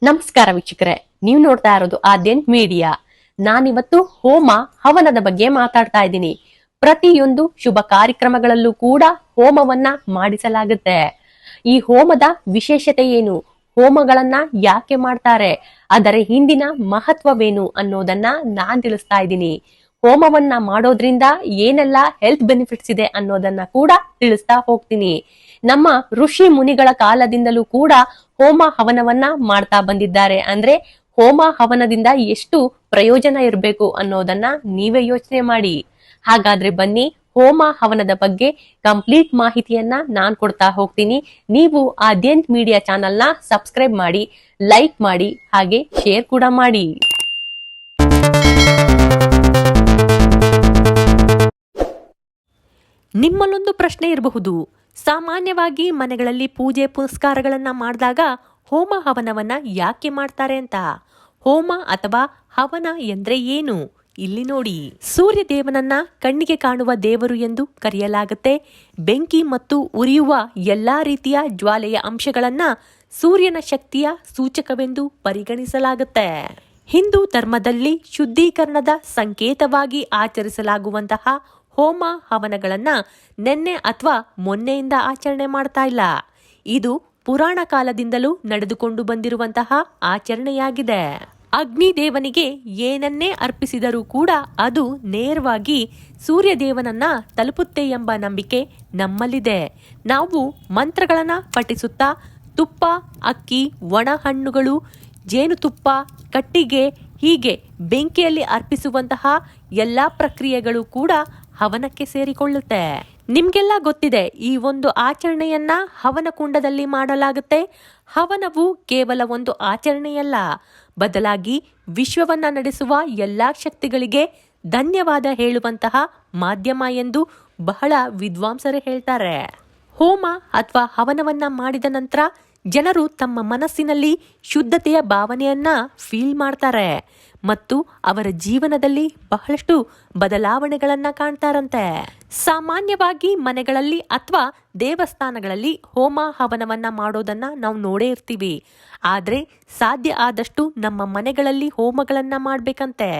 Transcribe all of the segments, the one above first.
ನಮಸ್ಕಾರ ವೀಕ್ಷಕರೇ, ನೀವು ನೋಡ್ತಾ ಇರೋದು ಆದ್ಯನ್ ಮೀಡಿಯಾ. ನಾನಿವತ್ತು ಹೋಮ ಹವನದ ಬಗ್ಗೆ ಮಾತಾಡ್ತಾ ಇದ್ದೀನಿ. ಪ್ರತಿಯೊಂದು ಶುಭ ಕಾರ್ಯಕ್ರಮಗಳಲ್ಲೂ ಕೂಡ ಹೋಮವನ್ನ ಮಾಡಿಸಲಾಗುತ್ತೆ. ಈ ಹೋಮದ ವಿಶೇಷತೆ ಏನು? ಹೋಮಗಳನ್ನ ಯಾಕೆ ಮಾಡ್ತಾರೆ? ಅದರ ಹಿಂದಿನ ಮಹತ್ವವೇನು ಅನ್ನೋದನ್ನ ನಾನ್ ತಿಳಿಸ್ತಾ ಇದ್ದೀನಿ. ಹೋಮವನ್ನ ಮಾಡೋದ್ರಿಂದ ಏನೆಲ್ಲ ಹೆಲ್ತ್ ಬೆನಿಫಿಟ್ಸ್ ಇದೆ ಅನ್ನೋದನ್ನ ಕೂಡ ತಿಳಿಸ್ತಾ ಹೋಗ್ತೀನಿ. ನಮ್ಮ ಋಷಿ ಮುನಿಗಳ ಕಾಲದಿಂದಲೂ ಕೂಡ ಹೋಮ ಹವನವನ್ನ ಮಾಡ್ತಾ ಬಂದಿದ್ದಾರೆ. ಅಂದ್ರೆ ಹೋಮ ಹವನದಿಂದ ಎಷ್ಟು ಪ್ರಯೋಜನ ಇರಬೇಕು ಅನ್ನೋದನ್ನ ನೀವೇ ಯೋಚನೆ ಮಾಡಿ. ಹಾಗಾದ್ರೆ ಬನ್ನಿ, ಹೋಮ ಹವನದ ಬಗ್ಗೆ ಕಂಪ್ಲೀಟ್ ಮಾಹಿತಿಯನ್ನ ನಾನ್ ಕೊಡ್ತಾ ಹೋಗ್ತೀನಿ. ನೀವು ಆದ್ಯಂತ್ ಮೀಡಿಯಾ ಚಾನೆಲ್ನ ಸಬ್ಸ್ಕ್ರೈಬ್ ಮಾಡಿ, ಲೈಕ್ ಮಾಡಿ, ಹಾಗೆ ಶೇರ್ ಕೂಡ ಮಾಡಿ. ನಿಮ್ಮಲ್ಲೊಂದು ಪ್ರಶ್ನೆ ಇರಬಹುದು. ಸಾಮಾನ್ಯವಾಗಿ ಮನೆಗಳಲ್ಲಿ ಪೂಜೆ ಪುನಸ್ಕಾರಗಳನ್ನ ಮಾಡಿದಾಗ ಹೋಮ ಹವನವನ್ನ ಯಾಕೆ ಮಾಡ್ತಾರೆ ಅಂತ? ಹೋಮ ಅಥವಾ ಹವನ ಎಂದ್ರೆ ಏನು? ಇಲ್ಲಿ ನೋಡಿ. ಸೂರ್ಯ ದೇವನನ್ನ ಕಣ್ಣಿಗೆ ಕಾಣುವ ದೇವರು ಎಂದು ಕರೆಯಲಾಗುತ್ತೆ. ಬೆಂಕಿ ಮತ್ತು ಉರಿಯುವ ಎಲ್ಲಾ ರೀತಿಯ ಜ್ವಾಲೆಯ ಅಂಶಗಳನ್ನ ಸೂರ್ಯನ ಶಕ್ತಿಯ ಸೂಚಕವೆಂದು ಪರಿಗಣಿಸಲಾಗುತ್ತೆ. ಹಿಂದೂ ಧರ್ಮದಲ್ಲಿ ಶುದ್ಧೀಕರಣದ ಸಂಕೇತವಾಗಿ ಆಚರಿಸಲಾಗುವಂತಹ ಹೋಮ ಹವನಗಳನ್ನ ನೆನ್ನೆ ಅಥವಾ ಮೊನ್ನೆಯಿಂದ ಆಚರಣೆ ಮಾಡ್ತಾ ಇಲ್ಲ. ಇದು ಪುರಾಣ ಕಾಲದಿಂದಲೂ ನಡೆದುಕೊಂಡು ಬಂದಿರುವಂತಹ ಆಚರಣೆಯಾಗಿದೆ. ಅಗ್ನಿ ದೇವನಿಗೆ ಏನನ್ನೇ ಅರ್ಪಿಸಿದರೂ ಕೂಡ ಅದು ನೇರವಾಗಿ ಸೂರ್ಯ ದೇವನನ್ನ ತಲುಪುತ್ತೆ ಎಂಬ ನಂಬಿಕೆ ನಮ್ಮಲ್ಲಿದೆ. ನಾವು ಮಂತ್ರಗಳನ್ನು ಪಠಿಸುತ್ತಾ ತುಪ್ಪ, ಅಕ್ಕಿ, ಒಣ ಹಣ್ಣುಗಳು, ಜೇನುತುಪ್ಪ, ಕಟ್ಟಿಗೆ ಹೀಗೆ ಬೆಂಕಿಯಲ್ಲಿ ಅರ್ಪಿಸುವಂತಹ ಎಲ್ಲಾ ಪ್ರಕ್ರಿಯೆಗಳು ಕೂಡ ಹವನಕ್ಕೆ ಸೇರಿಕೊಳ್ಳುತ್ತೆ. ನಿಮ್ಗೆಲ್ಲ ಗೊತ್ತಿದೆ, ಈ ಒಂದು ಆಚರಣೆಯನ್ನ ಹವನ ಕುಂಡದಲ್ಲಿ ಮಾಡಲಾಗುತ್ತೆ. ಹವನವು ಕೇವಲ ಒಂದು ಆಚರಣೆಯಲ್ಲ, ಬದಲಾಗಿ ವಿಶ್ವವನ್ನ ನಡೆಸುವ ಎಲ್ಲಾ ಶಕ್ತಿಗಳಿಗೆ ಧನ್ಯವಾದ ಹೇಳುವಂತಹ ಮಾಧ್ಯಮ ಎಂದು ಬಹಳ ವಿದ್ವಾಂಸರು ಹೇಳ್ತಾರೆ. ಹೋಮ ಅಥವಾ ಹವನವನ್ನ ಮಾಡಿದ ನಂತರ ಜನರು ತಮ್ಮ ಮನಸ್ಸಿನಲ್ಲಿ ಶುದ್ಧತೆಯ ಭಾವನೆಯನ್ನ ಫೀಲ್ ಮಾಡ್ತಾರೆ. ಮತ್ತು ಅವರ ಜೀವನದಲ್ಲಿ ಬಹಳಷ್ಟು ಬದಲಾವಣೆಗಳನ್ನ ಕಾಣ್ತಾರಂತೆ. ಸಾಮಾನ್ಯವಾಗಿ ಮನೆಗಳಲ್ಲಿ ಅಥವಾ ದೇವಸ್ಥಾನಗಳಲ್ಲಿ ಹೋಮ ಹವನವನ್ನ ಮಾಡೋದನ್ನ ನಾವು ನೋಡೇ ಇರ್ತೀವಿ. ಆದ್ರೆ ಸಾಧ್ಯ ಆದಷ್ಟು ನಮ್ಮ ಮನೆಗಳಲ್ಲಿ ಹೋಮಗಳನ್ನ ಮಾಡ್ಬೇಕಂತೆ.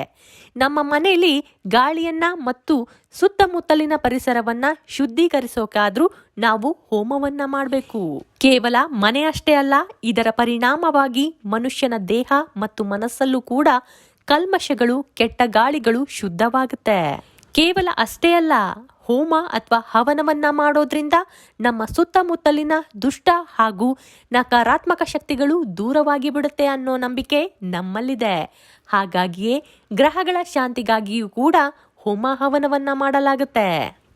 ನಮ್ಮ ಮನೆಯಲ್ಲಿ ಗಾಳಿಯನ್ನ ಮತ್ತು ಸುತ್ತಮುತ್ತಲಿನ ಪರಿಸರವನ್ನ ಶುದ್ಧೀಕರಿಸೋಕಾದ್ರೂ ನಾವು ಹೋಮವನ್ನ ಮಾಡಬೇಕು. ಕೇವಲ ಮನೆ ಅಷ್ಟೇ ಅಲ್ಲ, ಇದರ ಪರಿಣಾಮವಾಗಿ ಮನುಷ್ಯನ ದೇಹ ಮತ್ತು ಮನಸ್ಸಲ್ಲೂ ಕೂಡ ಕಲ್ಮಶಗಳು ಕೆಟ್ಟ ಗಾಳಿಗಳು ಶುದ್ಧವಾಗುತ್ತೆ. ಕೇವಲ ಅಷ್ಟೇ ಅಲ್ಲ, ಹೋಮ ಅಥವಾ ಹವನವನ್ನ ಮಾಡೋದ್ರಿಂದ ನಮ್ಮ ಸುತ್ತಮುತ್ತಲಿನ ದುಷ್ಟ ಹಾಗೂ ನಕಾರಾತ್ಮಕ ಶಕ್ತಿಗಳು ದೂರವಾಗಿ ಬಿಡುತ್ತೆ ಅನ್ನೋ ನಂಬಿಕೆ ನಮ್ಮಲ್ಲಿದೆ. ಹಾಗಾಗಿಯೇ ಗ್ರಹಗಳ ಶಾಂತಿಗಾಗಿಯೂ ಕೂಡ ಹೋಮ ಹವನವನ್ನ ಮಾಡಲಾಗುತ್ತೆ.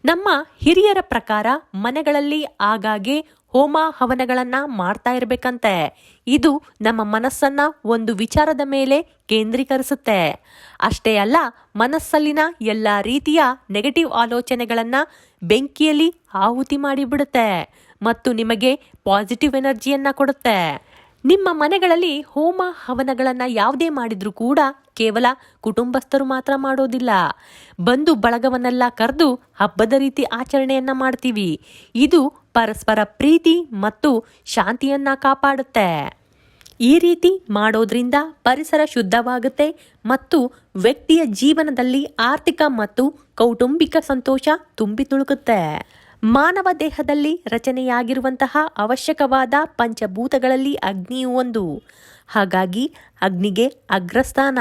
ನಮ್ಮ ಹಿರಿಯರ ಪ್ರಕಾರ ಮನೆಗಳಲ್ಲಿ ಆಗಾಗ್ಗೆ ಹೋಮ ಹವನಗಳನ್ನ ಮಾಡ್ತಾ ಇರಬೇಕಂತೆ. ಇದು ನಮ್ಮ ಮನಸ್ಸನ್ನ ಒಂದು ವಿಚಾರದ ಮೇಲೆ ಕೇಂದ್ರೀಕರಿಸುತ್ತೆ. ಅಷ್ಟೇ ಅಲ್ಲ, ಮನಸ್ಸಲ್ಲಿನ ಎಲ್ಲ ರೀತಿಯ ನೆಗೆಟಿವ್ ಆಲೋಚನೆಗಳನ್ನ ಬೆಂಕಿಯಲ್ಲಿ ಆಹುತಿ ಮಾಡಿಬಿಡುತ್ತೆ ಮತ್ತು ನಿಮಗೆ ಪಾಸಿಟಿವ್ ಎನರ್ಜಿಯನ್ನ ಕೊಡುತ್ತೆ. ನಿಮ್ಮ ಮನೆಗಳಲ್ಲಿ ಹೋಮ ಹವನಗಳನ್ನು ಯಾವುದೇ ಮಾಡಿದ್ರೂ ಕೂಡ ಕೇವಲ ಕುಟುಂಬಸ್ಥರು ಮಾತ್ರ ಮಾಡೋದಿಲ್ಲ. ಬಂಧು ಬಳಗವನ್ನೆಲ್ಲ ಕರೆದು ಹಬ್ಬದ ರೀತಿ ಆಚರಣೆಯನ್ನ ಮಾಡ್ತೀವಿ. ಇದು ಪರಸ್ಪರ ಪ್ರೀತಿ ಮತ್ತು ಶಾಂತಿಯನ್ನ ಕಾಪಾಡುತ್ತೆ. ಈ ರೀತಿ ಮಾಡೋದ್ರಿಂದ ಪರಿಸರ ಶುದ್ಧವಾಗುತ್ತೆ ಮತ್ತು ವ್ಯಕ್ತಿಯ ಜೀವನದಲ್ಲಿ ಆರ್ಥಿಕ ಮತ್ತು ಕೌಟುಂಬಿಕ ಸಂತೋಷ ತುಂಬಿ ತುಳುಕುತ್ತೆ. ಮಾನವ ದೇಹದಲ್ಲಿ ರಚನೆಯಾಗಿರುವಂತಹ ಅವಶ್ಯಕವಾದ ಪಂಚಭೂತಗಳಲ್ಲಿ ಅಗ್ನಿಯು ಒಂದು. ಹಾಗಾಗಿ ಅಗ್ನಿಗೆ ಅಗ್ರಸ್ಥಾನ.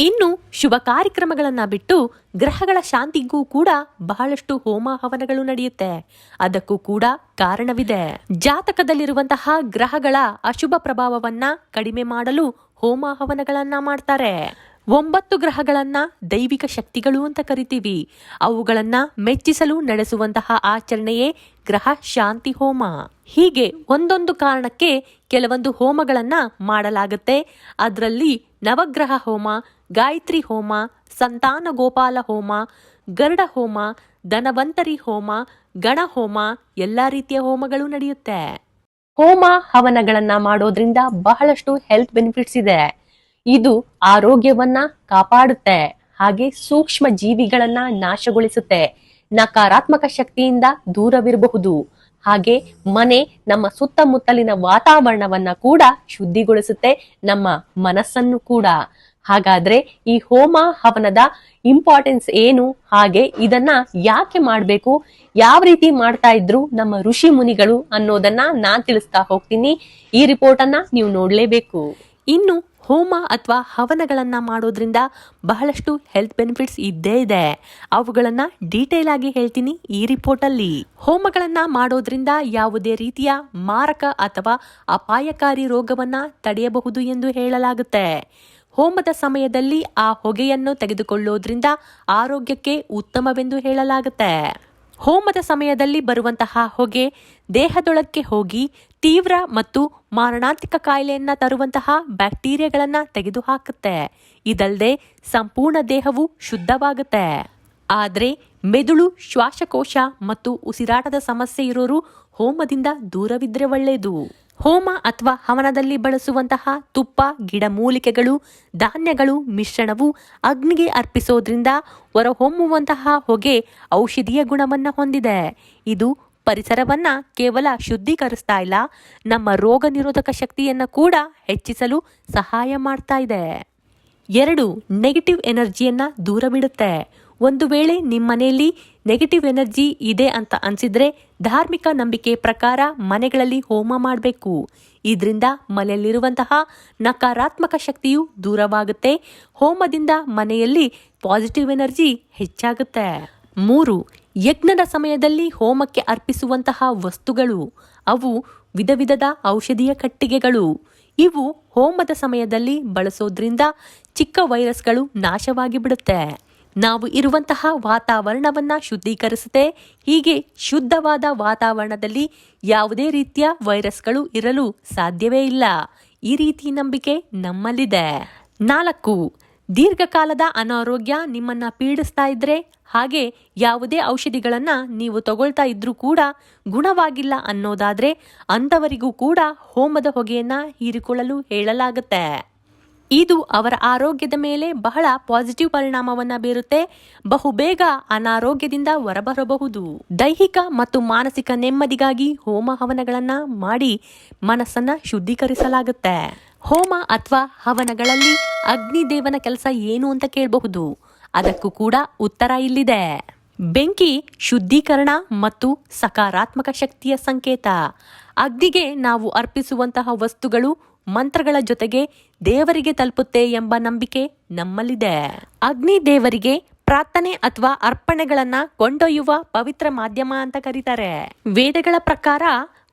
ಇನ್ನು ಶುಭ ಕಾರ್ಯಕ್ರಮಗಳನ್ನು ಬಿಟ್ಟು ಗ್ರಹಗಳ ಶಾಂತಿಗೂ ಕೂಡ ಬಹಳಷ್ಟು ಹೋಮ ಹವನಗಳು ನಡೆಯುತ್ತೆ. ಅದಕ್ಕೂ ಕೂಡ ಕಾರಣವಿದೆ. ಜಾತಕದಲ್ಲಿರುವಂತಹ ಗ್ರಹಗಳ ಅಶುಭ ಪ್ರಭಾವವನ್ನ ಕಡಿಮೆ ಮಾಡಲು ಹೋಮ ಹವನಗಳನ್ನ ಮಾಡ್ತಾರೆ. ಒಂಬತ್ತು ಗ್ರಹಗಳನ್ನ ದೈವಿಕ ಶಕ್ತಿಗಳು ಅಂತ ಕರಿತೀವಿ. ಅವುಗಳನ್ನ ಮೆಚ್ಚಿಸಲು ನಡೆಸುವಂತಹ ಆಚರಣೆಯೇ ಗ್ರಹ ಶಾಂತಿ ಹೋಮ. ಹೀಗೆ ಒಂದೊಂದು ಕಾರಣಕ್ಕೆ ಕೆಲವೊಂದು ಹೋಮಗಳನ್ನ ಮಾಡಲಾಗುತ್ತೆ. ಅದರಲ್ಲಿ ನವಗ್ರಹ ಹೋಮ, ಗಾಯತ್ರಿ ಹೋಮ, ಸಂತಾನ ಗೋಪಾಲ ಹೋಮ, ಗರುಡ ಹೋಮ, ಧನವಂತರಿ ಹೋಮ, ಗಣ ಹೋಮ, ಎಲ್ಲಾ ರೀತಿಯ ಹೋಮಗಳು ನಡೆಯುತ್ತೆ. ಹೋಮ ಹವನಗಳನ್ನ ಮಾಡೋದ್ರಿಂದ ಬಹಳಷ್ಟು ಹೆಲ್ತ್ ಬೆನಿಫಿಟ್ಸ್ ಇದೆ. ಇದು ಆರೋಗ್ಯವನ್ನ ಕಾಪಾಡುತ್ತೆ, ಹಾಗೆ ಸೂಕ್ಷ್ಮ ಜೀವಿಗಳನ್ನ ನಾಶಗೊಳಿಸುತ್ತೆ. ನಕಾರಾತ್ಮಕ ಶಕ್ತಿಯಿಂದ ದೂರವಿರಬಹುದು. ಹಾಗೆ ಮನೆ ನಮ್ಮ ಸುತ್ತಮುತ್ತಲಿನ ವಾತಾವರಣವನ್ನ ಕೂಡ ಶುದ್ಧಿಗೊಳಿಸುತ್ತೆ, ನಮ್ಮ ಮನಸ್ಸನ್ನು ಕೂಡ. ಹಾಗಾದ್ರೆ ಈ ಹೋಮ ಹವನದ ಇಂಪಾರ್ಟೆನ್ಸ್ ಏನು? ಹಾಗೆ ಇದನ್ನ ಯಾಕೆ ಮಾಡ್ಬೇಕು? ಯಾವ ರೀತಿ ಮಾಡ್ತಾ ಇದ್ರು ನಮ್ಮ ಋಷಿ ಮುನಿಗಳು ಅನ್ನೋದನ್ನ ನಾನ್ ತಿಳಿಸ್ತಾ ಹೋಗ್ತೀನಿ. ಈ ರಿಪೋರ್ಟ್ ಅನ್ನ ನೀವು ನೋಡ್ಲೇಬೇಕು. ಇನ್ನು ಹೋಮ ಅಥವಾ ಹವನಗಳನ್ನು ಮಾಡೋದ್ರಿಂದ ಬಹಳಷ್ಟು ಹೆಲ್ತ್ ಬೆನಿಫಿಟ್ಸ್ ಇದ್ದೇ ಇದೆ. ಅವುಗಳನ್ನು ಡೀಟೇಲ್ ಆಗಿ ಹೇಳ್ತೀನಿ ಈ ರಿಪೋರ್ಟ್ ಅಲ್ಲಿ ಹೋಮಗಳನ್ನ ಮಾಡೋದ್ರಿಂದ ಯಾವುದೇ ರೀತಿಯ ಮಾರಕ ಅಥವಾ ಅಪಾಯಕಾರಿ ರೋಗವನ್ನ ತಡೆಯಬಹುದು ಎಂದು ಹೇಳಲಾಗುತ್ತೆ. ಹೋಮದ ಸಮಯದಲ್ಲಿ ಆ ಹೊಗೆಯನ್ನು ತೆಗೆದುಕೊಳ್ಳೋದ್ರಿಂದ ಆರೋಗ್ಯಕ್ಕೆ ಉತ್ತಮವೆಂದು ಹೇಳಲಾಗುತ್ತೆ. ಹೋಮದ ಸಮಯದಲ್ಲಿ ಬರುವಂತಹ ಹೊಗೆ ದೇಹದೊಳಕ್ಕೆ ಹೋಗಿ ತೀವ್ರ ಮತ್ತು ಮಾರಣಾಂತಿಕ ಕಾಯಿಲೆಯನ್ನು ತರುವಂತಹ ಬ್ಯಾಕ್ಟೀರಿಯಾಗಳನ್ನ ತೆಗೆದುಹಾಕುತ್ತೆ. ಇದಲ್ಲದೆ ಸಂಪೂರ್ಣ ದೇಹವು ಶುದ್ಧವಾಗುತ್ತೆ. ಆದ್ರೆ ಮೆದುಳು, ಶ್ವಾಸಕೋಶ ಮತ್ತು ಉಸಿರಾಟದ ಸಮಸ್ಯೆ ಇರೋರು ಹೋಮದಿಂದ ದೂರವಿದ್ರೆ ಒಳ್ಳೆಯದು ಹೋಮ ಅಥವಾ ಹವನದಲ್ಲಿ ಬಳಸುವಂತಹ ತುಪ್ಪ ಗಿಡಮೂಲಿಕೆಗಳು ಧಾನ್ಯಗಳು, ಮಿಶ್ರಣವು ಅಗ್ನಿಗೆ ಅರ್ಪಿಸೋದ್ರಿಂದ ಹೊರಹೊಮ್ಮುವಂತಹ ಹೊಗೆ ಔಷಧೀಯ ಗುಣವನ್ನು ಹೊಂದಿದೆ. ಇದು ಪರಿಸರವನ್ನ ಕೇವಲ ಶುದ್ಧೀಕರಿಸ್ತಾ ಇಲ್ಲ, ನಮ್ಮ ರೋಗ ನಿರೋಧಕ ಶಕ್ತಿಯನ್ನು ಕೂಡ ಹೆಚ್ಚಿಸಲು ಸಹಾಯ ಮಾಡ್ತಾ ಇದೆ. ಎರಡು ನೆಗೆಟಿವ್ ಎನರ್ಜಿಯನ್ನು ದೂರವಿಡುತ್ತೆ. ಒಂದು ವೇಳೆ ನಿಮ್ಮ ಮನೆಯಲ್ಲಿ ನೆಗೆಟಿವ್ ಎನರ್ಜಿ ಇದೆ ಅಂತ ಅನ್ಸಿದ್ರೆ ಧಾರ್ಮಿಕ ನಂಬಿಕೆ ಪ್ರಕಾರ ಮನೆಗಳಲ್ಲಿ ಹೋಮ ಮಾಡಬೇಕು. ಇದರಿಂದ ಮನೆಯಲ್ಲಿರುವಂತಹ ನಕಾರಾತ್ಮಕ ಶಕ್ತಿಯು ದೂರವಾಗುತ್ತೆ. ಹೋಮದಿಂದ ಮನೆಯಲ್ಲಿ ಪಾಸಿಟಿವ್ ಎನರ್ಜಿ ಹೆಚ್ಚಾಗುತ್ತೆ. ಮೂರು, ಯಜ್ಞದ ಸಮಯದಲ್ಲಿ ಹೋಮಕ್ಕೆ ಅರ್ಪಿಸುವಂತಹ ವಸ್ತುಗಳು. ಅವು ವಿಧ ವಿಧದ ಔಷಧೀಯ ಕಟ್ಟಿಗೆಗಳು. ಇವು ಹೋಮದ ಸಮಯದಲ್ಲಿ ಬಳಸೋದ್ರಿಂದ ಚಿಕ್ಕ ವೈರಸ್ಗಳು ನಾಶವಾಗಿ ಬಿಡುತ್ತೆ ನಾವು ಇರುವಂತಹ ವಾತಾವರಣವನ್ನು ಶುದ್ಧೀಕರಿಸುತ್ತೆ. ಹೀಗೆ ಶುದ್ಧವಾದ ವಾತಾವರಣದಲ್ಲಿ ಯಾವುದೇ ರೀತಿಯ ವೈರಸ್ಗಳು ಇರಲು ಸಾಧ್ಯವೇ ಇಲ್ಲ. ಈ ರೀತಿ ನಂಬಿಕೆ ನಮ್ಮಲ್ಲಿದೆ. ನಾಲ್ಕು, ದೀರ್ಘಕಾಲದ ಅನಾರೋಗ್ಯ ನಿಮ್ಮನ್ನ ಪೀಡಿಸ್ತಾ ಇದ್ರೆ, ಹಾಗೆ ಯಾವುದೇ ಔಷಧಿಗಳನ್ನ ನೀವು ತಗೊಳ್ತಾ ಇದ್ರೂ ಕೂಡ ಗುಣವಾಗಿಲ್ಲ ಅನ್ನೋದಾದ್ರೆ ಅಂಥವರಿಗೂ ಕೂಡ ಹೋಮದ ಹೊಗೆಯನ್ನು ಹೀರಿಕೊಳ್ಳಲು ಹೇಳಲಾಗುತ್ತೆ. ಇದು ಅವರ ಆರೋಗ್ಯದ ಮೇಲೆ ಬಹಳ ಪಾಸಿಟಿವ್ ಪರಿಣಾಮವನ್ನ ಬೀರುತ್ತೆ. ಬಹುಬೇಗ ಅನಾರೋಗ್ಯದಿಂದ ಹೊರಬರಬಹುದು. ದೈಹಿಕ ಮತ್ತು ಮಾನಸಿಕ ನೆಮ್ಮದಿಗಾಗಿ ಹೋಮ ಹವನಗಳನ್ನು ಮಾಡಿ ಮನಸ್ಸನ್ನ ಶುದ್ಧೀಕರಿಸಲಾಗುತ್ತೆ. ಹೋಮ ಅಥವಾ ಹವನಗಳಲ್ಲಿ ಅಗ್ನಿದೇವನ ಕೆಲಸ ಏನು ಅಂತ ಕೇಳಬಹುದು. ಅದಕ್ಕೂ ಕೂಡ ಉತ್ತರ ಇಲ್ಲಿದೆ. ಬೆಂಕಿ ಶುದ್ಧೀಕರಣ ಮತ್ತು ಸಕಾರಾತ್ಮಕ ಶಕ್ತಿಯ ಸಂಕೇತ. ಅಗ್ನಿಗೆ ನಾವು ಅರ್ಪಿಸುವಂತಹ ವಸ್ತುಗಳು ಮಂತ್ರಗಳ ಜೊತೆಗೆ ದೇವರಿಗೆ ತಲುಪುತ್ತೆ ಎಂಬ ನಂಬಿಕೆ ನಮ್ಮಲ್ಲಿದೆ. ಅಗ್ನಿ ದೇವರಿಗೆ ಪ್ರಾರ್ಥನೆ ಅಥವಾ ಅರ್ಪಣೆಗಳನ್ನ ಕೊಂಡೊಯ್ಯುವ ಪವಿತ್ರ ಮಾಧ್ಯಮ ಅಂತ ಕರೀತಾರೆ. ವೇದಗಳ ಪ್ರಕಾರ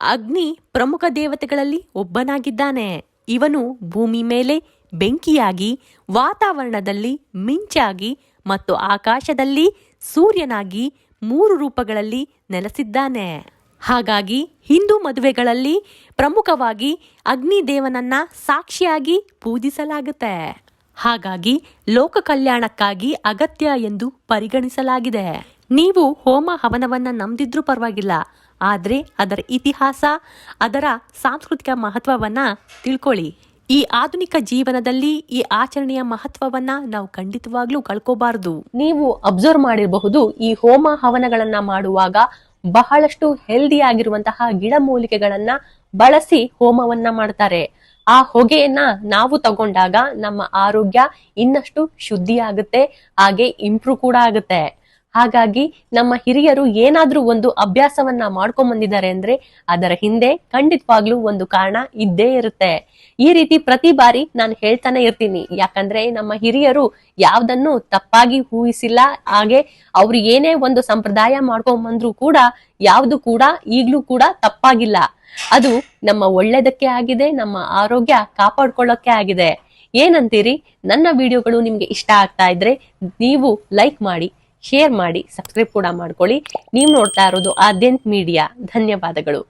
ಅಗ್ನಿ ಪ್ರಮುಖ ದೇವತೆಗಳಲ್ಲಿ ಒಬ್ಬನಾಗಿದ್ದಾನೆ. ಇವನು ಭೂಮಿ ಮೇಲೆ ಬೆಂಕಿಯಾಗಿ, ವಾತಾವರಣದಲ್ಲಿ ಮಿಂಚಾಗಿ ಮತ್ತು ಆಕಾಶದಲ್ಲಿ ಸೂರ್ಯನಾಗಿ ಮೂರು ರೂಪಗಳಲ್ಲಿ ನೆಲೆಸಿದ್ದಾನೆ. ಹಾಗಾಗಿ ಹಿಂದೂ ಮದುವೆಗಳಲ್ಲಿ ಪ್ರಮುಖವಾಗಿ ಅಗ್ನಿದೇವನನ್ನ ಸಾಕ್ಷಿಯಾಗಿ ಪೂಜಿಸಲಾಗುತ್ತೆ. ಹಾಗಾಗಿ ಲೋಕ ಕಲ್ಯಾಣಕ್ಕಾಗಿ ಅಗತ್ಯ ಎಂದು ಪರಿಗಣಿಸಲಾಗಿದೆ. ನೀವು ಹೋಮ ಹವನವನ್ನ ನಂಬಿದ್ರೂ ಪರವಾಗಿಲ್ಲ, ಆದ್ರೆ ಅದರ ಇತಿಹಾಸ, ಅದರ ಸಾಂಸ್ಕೃತಿಕ ಮಹತ್ವವನ್ನ ತಿಳ್ಕೊಳ್ಳಿ. ಈ ಆಧುನಿಕ ಜೀವನದಲ್ಲಿ ಈ ಆಚರಣೆಯ ಮಹತ್ವವನ್ನ ನಾವು ಖಂಡಿತವಾಗ್ಲೂ ಕಳ್ಕೋಬಾರದು. ನೀವು ಅಬ್ಸರ್ವ್ ಮಾಡಿರಬಹುದು ಈ ಹೋಮ ಹವನಗಳನ್ನ ಮಾಡುವಾಗ ಬಹಳಷ್ಟು ಹೆಲ್ದಿ ಆಗಿರುವಂತಹ ಗಿಡಮೂಲಿಕೆಗಳನ್ನ ಬಳಸಿ ಹೋಮವನ್ನ ಮಾಡ್ತಾರೆ. ಆ ಹೊಗೆಯನ್ನ ನಾವು ತಗೊಂಡಾಗ ನಮ್ಮ ಆರೋಗ್ಯ ಇನ್ನಷ್ಟು ಶುದ್ಧಿ ಆಗುತ್ತೆ ಹಾಗೆ ಇಂಪ್ರೂವ್ ಕೂಡ ಆಗುತ್ತೆ. ಹಾಗಾಗಿ ನಮ್ಮ ಹಿರಿಯರು ಏನಾದ್ರೂ ಒಂದು ಅಭ್ಯಾಸವನ್ನ ಮಾಡ್ಕೊಂಡ್ ಬಂದಿದ್ದಾರೆ ಅಂದ್ರೆ ಅದರ ಹಿಂದೆ ಖಂಡಿತವಾಗ್ಲೂ ಒಂದು ಕಾರಣ ಇದ್ದೇ ಇರುತ್ತೆ. ಈ ರೀತಿ ಪ್ರತಿ ಬಾರಿ ನಾನು ಹೇಳ್ತಾನೆ ಇರ್ತೀನಿ. ಯಾಕಂದ್ರೆ ನಮ್ಮ ಹಿರಿಯರು ಯಾವ್ದನ್ನು ತಪ್ಪಾಗಿ ಊಹಿಸಿಲ್ಲ. ಹಾಗೆ ಅವ್ರು ಏನೇ ಒಂದು ಸಂಪ್ರದಾಯ ಮಾಡ್ಕೊಂಡ್ ಬಂದ್ರು ಕೂಡ ಯಾವ್ದು ಕೂಡ ಈಗ್ಲೂ ಕೂಡ ತಪ್ಪಾಗಿಲ್ಲ. ಅದು ನಮ್ಮ ಒಳ್ಳೇದಕ್ಕೆ ಆಗಿದೆ, ನಮ್ಮ ಆರೋಗ್ಯ ಕಾಪಾಡ್ಕೊಳ್ಳೋಕೆ ಆಗಿದೆ. ಏನಂತೀರಿ? ನನ್ನ ವಿಡಿಯೋಗಳು ನಿಮ್ಗೆ ಇಷ್ಟ ಆಗ್ತಾ ಇದ್ರೆ ನೀವು ಲೈಕ್ ಮಾಡಿ ಶೇರ್ ಮಾಡಿ ಸಬ್ಸ್ಕ್ರೈಬ್ ಕೂಡ ಮಾಡ್ಕೊಳ್ಳಿ. ನೀವು ನೋಡ್ತಾ ಇರೋದು ಆದ್ಯಂತ್ ಮೀಡಿಯಾ ಧನ್ಯವಾದಗಳು.